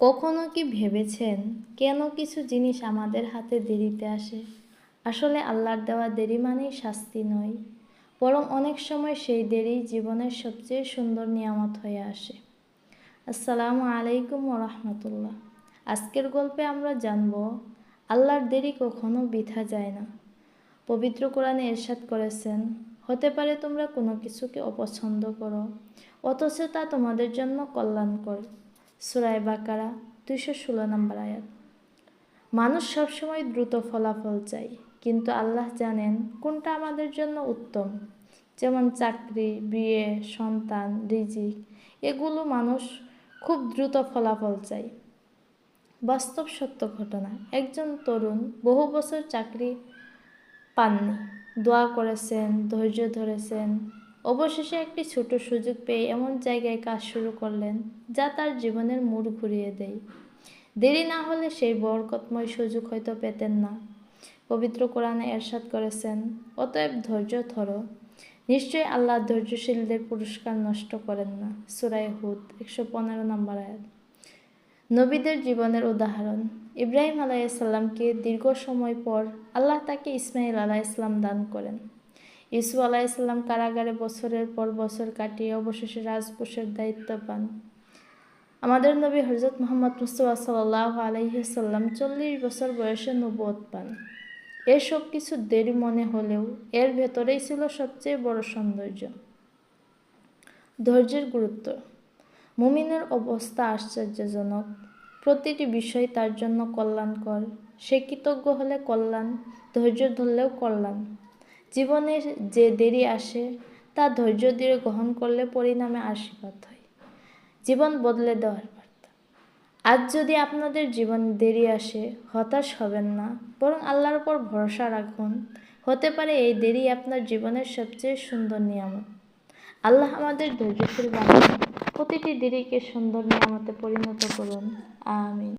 কখনো কি ভেবেছেন কেন কিছু জিনিস আমাদের হাতে দেরিতে আসে? আসলে আল্লাহর দেওয়া দেরি মানেই শাস্তি নয়, বরং অনেক সময় সেই দেরি জীবনের সবচেয়ে সুন্দর নিয়ামত হয়ে আসে। আসসালামু আলাইকুম রহমতুল্লাহ। আজকের গল্পে আমরা জানব, আল্লাহর দেরি কখনো বৃথা যায় না। পবিত্র কোরআনে এরশাদ করেছেন, হতে পারে তোমরা কোনো কিছুকে অপছন্দ করো, অথচ তা তোমাদের জন্য কল্যাণ কল্যাণকর। সুরায় বাকারা, দুইশো ষোলো নম্বর আয়াত। মানুষ সবসময় দ্রুত ফলাফল চাই কিন্তু আল্লাহ জানেন কোনটা আমাদের জন্য উত্তম। যেমন চাকরি, বিয়ে, সন্তান, রিজিক, এগুলো মানুষ খুব দ্রুত ফলাফল চাই বাস্তব সত্য ঘটনা, একজন তরুণ বহু বছর চাকরি পাননি। দোয়া করেছেন, ধৈর্য ধরেছেন অবশেষে একটি ছোট সুযোগ পেয়ে এমন জায়গায় কাজ শুরু করলেন, যা তার জীবনের মোড় ঘুরিয়ে দেয়। দেরি না হলে সেই বরকতময় সুযোগ হয়তো পেতেন না। পবিত্র কোরআনে এরশাদ করেছেন, অতএব ধৈর্য ধরো। নিশ্চয়ই আল্লাহ ধৈর্যশীলদের পুরস্কার নষ্ট করেন না। সুরায় হুদ, একশো পনেরো নম্বর আয়াত। নবীদের জীবনের উদাহরণ, ইব্রাহিম আলাইসাল্লামকে দীর্ঘ সময় পর আল্লাহ তাকে ইসমাইল আলাহ ইসলাম দান করেন। ইসু আলাইসাল্লাম কারাগারে বছরের পর বছর কাটিয়ে অবশেষে রাজকোষের দায়িত্ব পান। আমাদের নবী হজরত মোহাম্মদ মুস্তফা সাল্লাহ আলাইসাল্লাম চল্লিশ বছর বয়সে নবুয়ত পান। এসব কিছু দেরি মনে হলেও এর ভেতরেই ছিল সবচেয়ে বড় সৌন্দর্য। ধৈর্যের গুরুত্ব। মুমিনের অবস্থা আশ্চর্যজনক। প্রতিটি বিষয় তার জন্য কল্যাণকর। সে কৃতজ্ঞ হলে কল্যাণ, ধৈর্য ধরলেও কল্যাণ। জীবনে যে দেরি আসে, তা ধৈর্য দিয়ে গ্রহণ করলে পরিণামে আশীর্বাদ হয়। জীবন বদলে দেওয়ার বার্তা। আজ যদি আপনাদের জীবন দেরি আসে, হতাশ হবেন না, বরং আল্লাহর উপর ভরসা রাখুন। হতে পারে এই দেরি আপনার জীবনের সবচেয়ে সুন্দর নিয়ামত। আল্লাহ আমাদের ধৈর্যশীল বানান প্রতিটি দেরিকে সুন্দর নিয়ামতে পরিণত করুন। আমিন।